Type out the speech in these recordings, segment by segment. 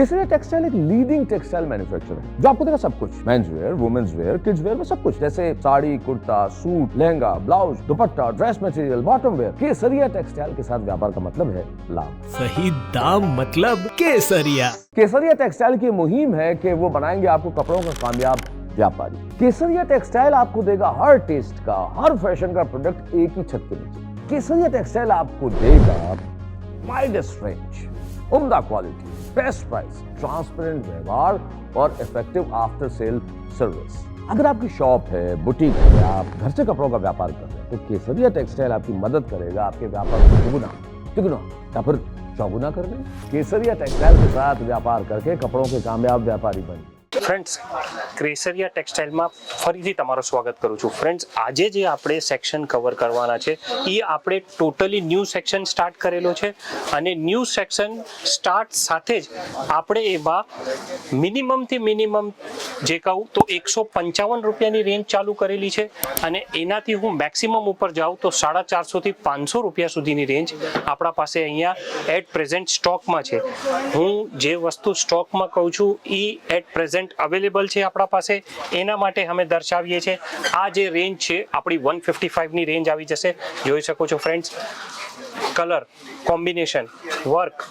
केसरिया textile एक leading textile manufacturer है जो आपको देगा सब कुछ। Men's wear women's wear kids wear में सब कुछ। जैसे sari kurta suit lehenga blouse dupatta dress material bottom wear Kesariya textile के साथ व्यापार का मतलब है लाभ। सही दाम मतलब केसरिया। केसरिया टेक्सटाइल की मुहिम है कि वो बनाएँगे आपको कपड़ों का कामयाब व्यापारी। केसरिया टेक्सटाइल आपको देगा हर टेस्ट का हर फ़ैशन का प्रोडक्ट एक ही छत के नीचे। केसरिया टेक्सटाइल आपको देगा वाइडेस्ट रेंज उम्दा क्वालिटी बेस्ट प्राइस ट्रांसपेरेंट व्यवहार और इफ़ेक्टिव आफ्टर सेल सर्विस अगर आपकी शॉप है बुटीक है, आप घर से कपड़ों का व्यापार कर रहे हैं तो केसरिया टेक्सटाइल आपकी मदद करेगा, आपके व्यापार को दुगुना, तिगुना या फिर चौगुना करने केसरिया टेक्सटाइल के साथ व्यापार करके कपड़ों के कामयाब व्यापारी बनिए ફ્રેન્ડ્સ, ક્રેસરિયા ટેક્સટાઇલમાં ફરીથી તમારું સ્વાગત કરું છું. ફ્રેન્ડ્સ, આજે જે આપણે સેક્શન કવર કરવાના છે એ આપણે ટોટલી ન્યૂ સેક્શન સ્ટાર્ટ કરેલો છે અને ન્યૂ સેક્શન સ્ટાર્ટ સાથે જ આપણે એમાં મિનિમમથી મિનિમમ જે કહું તો એકસો પંચાવન રૂપિયાની રેન્જ ચાલુ કરેલી છે અને એનાથી હું મેક્સિમમ ઉપર જાઉં તો સાડા ચારસોથી પાંચસો રૂપિયા સુધીની રેન્જ આપણા પાસે અહીંયા એટ પ્રેઝન્ટ સ્ટોકમાં છે. હું જે વસ્તુ સ્ટોકમાં કહું છું એ એટ પ્રેઝન્ટ અવેલેબલ છે આપણા પાસે. એના માટે અમે દર્શાવીએ છીએ. આ જે રેન્જ છે, આપણી વન ફિફ્ટી ફાઇવની રેન્જ આવી જશે. જોઈ શકો છો ફ્રેન્ડ્સ કલર કોમ્બિનેશન વર્ક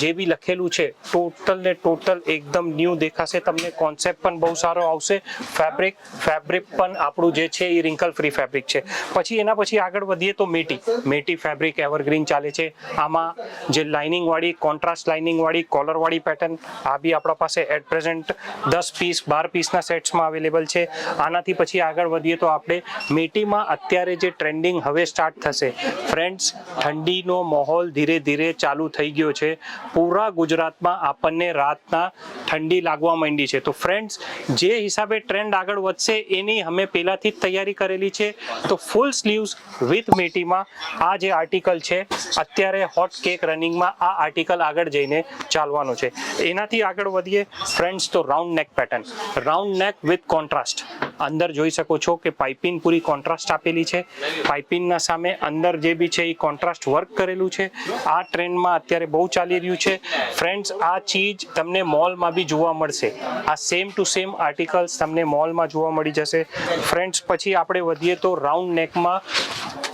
જે બી લખેલું છે ટોટલ ને ટોટલ એકદમ ન્યૂ દેખાશે. તમને કોન્સેપ્ટ પણ બહુ સારો આવશે. ફેબ્રિક ફેબ્રિક પણ આપણું જે છે એ રિંકલ ફ્રી ફેબ્રિક છે. પછી એના પછી આગળ વધીએ તો મેટી. મેટી ફેબ્રિક એવરગ્રીન ચાલે છે. આમાં જે લાઇનિંગ વાળી કોન્ટ્રાસ્ટ લાઇનિંગ વાળી કોલર વાળી પેટર્ન આ બી આપણા પાસે એટ પ્રેઝન્ટ દસ પીસ બાર પીસના સેટ્સમાં અવેલેબલ છે. આનાથી પછી આગળ વધીએ તો આપણે મેટીમાં અત્યારે જે ટ્રેન્ડિંગ હવે સ્ટાર્ટ થશે. ફ્રેન્ડ્સ ઠંડીનો માહોલ ધીરે ધીરે ચાલુ થઈ ગયો છે. પૂરા ગુજરાતમાં આપણને રાતના ઠંડી લાગવા માંડી છે. તો ફ્રેન્ડ્સ જે હિસાબે ટ્રેન્ડ આગળ વધશે એની અમે પહેલાંથી જ તૈયારી કરેલી છે. તો ફૂલ સ્લીવ્સ વિથ મેટીમાં આ જે આર્ટિકલ છે, અત્યારે હોટ કેક રનિંગમાં આ આર્ટિકલ આગળ જઈને ચાલવાનો છે. એનાથી આગળ વધીએ ફ્રેન્ડ્સ તો round neck pattern round neck with contrast અંદર જોઈ શકો છો કે પાઇપિંગ પૂરી કોન્ટ્રાસ્ટ આપેલી છે. પાઇપિંગના સામે અંદર જે બી છે એ કોન્ટ્રાસ્ટ વર્ક કરેલું છે. આ ટ્રેન્ડમાં અત્યારે બહુ ચાલી રહ્યું છે. ફ્રેન્ડ્સ આ ચીજ તમને મોલમાં બી જોવા મળશે. આ સેમ ટુ સેમ આર્ટિકલ્સ તમને મોલમાં જોવા મળી જશે. ફ્રેન્ડ્સ પછી આપણે વધીએ તો રાઉન્ડ નેકમાં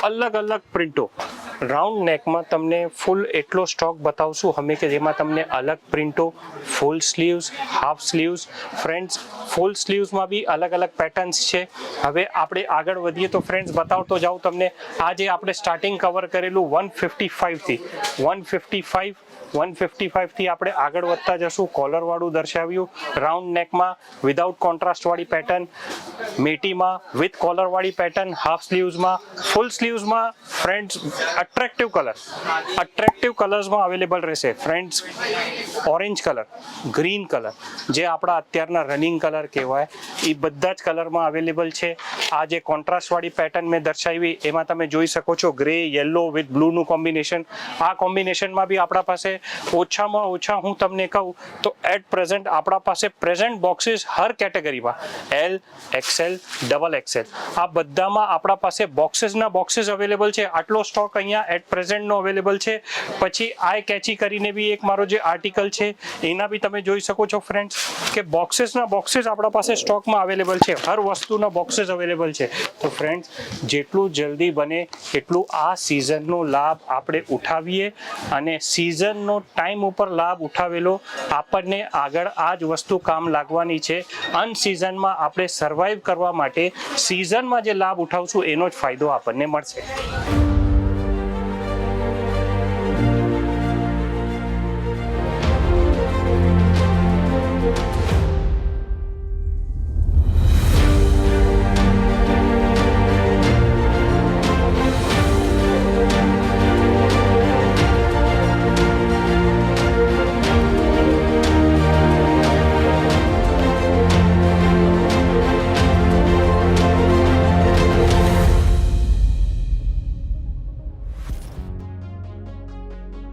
અલગ અલગ પ્રિન્ટો રાઉન્ડ નેકમાં તમને ફૂલ એટલો સ્ટોક બતાવશું. અમે કે જેમાં તમને અલગ પ્રિન્ટો, full sleeves, half sleeves, friends, full સ્લીવ્સમાં બી અલગ અલગ પેટર્ન્સ છે. હવે આપણે આગળ વધીએ તો ફ્રેન્ડ્સ બતાવતો જાઉં તમને. આજે આપણે સ્ટાર્ટિંગ કવર કરેલું one fifty ફાઇવથી one fifty five one fifty ફાઇવથી આપણે આગળ વધતા જશું. કોલરવાળું દર્શાવ્યું. રાઉન્ડ નેકમાં વિધાઉટ કોન્ટ્રાસ્ટવાળી પેટર્ન મેટીમાં વિથ કોલરવાળી પેટર્ન હાફ સ્લીવ્સમાં ફૂલ સ્લીવ્સમાં ફ્રેન્ડ્સ અટ્રેક્ટિવ કલર અટ્રેક્ટિવ કલર્સમાં અવેલેબલ રહેશે. Friends orange colour green colour જે આપણા અત્યારના રનિંગ કલર કહેવાય. એ બધા જ કલરમાં અવેલેબલ છે. આ જે કોન્ટ્રાસ્ટવાળી પેટર્ન મેં દર્શાવી, એમાં તમે જોઈ શકો છો ગ્રે યલો વિથ બ્લુનું કોમ્બિનેશન આ કોમ્બિનેશનમાં બી આપણા પાસે ઓછામાં ઓછા હું તમને કહું તો એટ પ્રેઝન્ટ આપણા પાસે પ્રેઝન્ટ બોક્સીસ હર કેટેગરીમાં એલ એક્સેલ ડબલ એક્સેલ આ બધામાં આપણા પાસે બોક્સિસના બોક્સિસ અવેલેબલ છે. આટલો સ્ટોક અહીંયા એટ પ્રેઝન્ટનો અવેલેબલ છે. પછી આઈ કેચી કરીને બી એક મારો જે આર્ટિકલ છે, એના બી તમે જોઈ શકો છો ફ્રેન્ડ્સ કે બોક્સેસના બોક્સીસ આપણા પાસે સ્ટોકમાં અવેલેબલ છે. હર વસ્તુના બોક્સેસ અવેલેબલ છે. તો ફ્રેન્ડ્સ જેટલું જલ્દી બને, એટલું આ સિઝનનો લાભ આપણે ઉઠાવીએ અને સિઝનનો ટાઈમ ઉપર લાભ ઉઠાવેલો આપણને આગળ આ જ વસ્તુ કામ લાગવાની છે. અનસિઝનમાં આપણે સર્વાઈવ કરવા માટે સિઝનમાં જે લાભ ઉઠાવશું, એનો જ ફાયદો આપણને મળશે.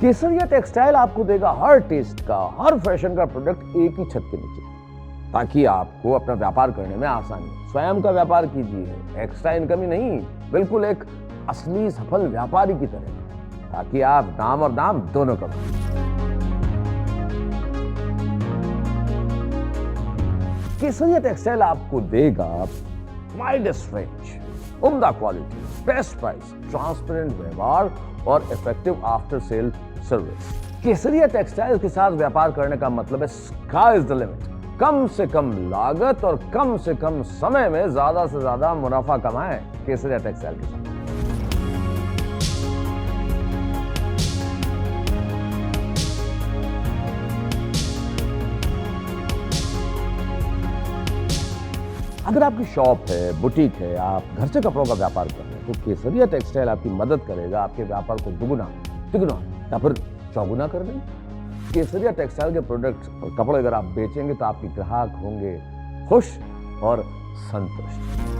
केसरिया टेक्सटाइल आपको देगा हर टेस्ट का, हर फ़ैशन का प्रोडक्ट एक ही छत के नीचे। ताकि आपको अपना व्यापार करने में आसानी स्वयं का व्यापार कीजिए एक्स्ट्रा इनकम ही नहीं, बिल्कुल एक असली सफल व्यापारी की तरह। ताकि आप दाम और दाम दोनों कमाएँ। केसरिया टेक्सटाइल आपको देगा माइल्डेस्ट रेंज उम्दा क्वालिटी बेस्ट प्राइस ट्रांसपेरेंट व्यवहार और effective after sale service Kesariya textile के साथ व्यापार करने का मतलब है स्काई इज़ द लिमिट कम से कम लागत और कम से कम समय में ज़्यादा से ज़्यादा मुनाफा कमाएँ केसरिया टेक्सटाइल के साथ। अगर आपकी शॉप है, बुटीक है, आप घर से कपड़ों का व्यापार कर रहे हैं तो केसरिया टेक्सटाइल आपकी मदद करेगा, आपके व्यापार को दुगुना, तिगुना, या फिर चौगुना कर देंगे। केसरिया टेक्सटाइल के प्रोडक्ट और कपड़े अगर आप बेचेंगे तो आपके ग्राहक होंगे खुश और संतुष्ट।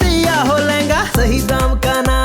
क्या हो लहंगा सही दाम का ना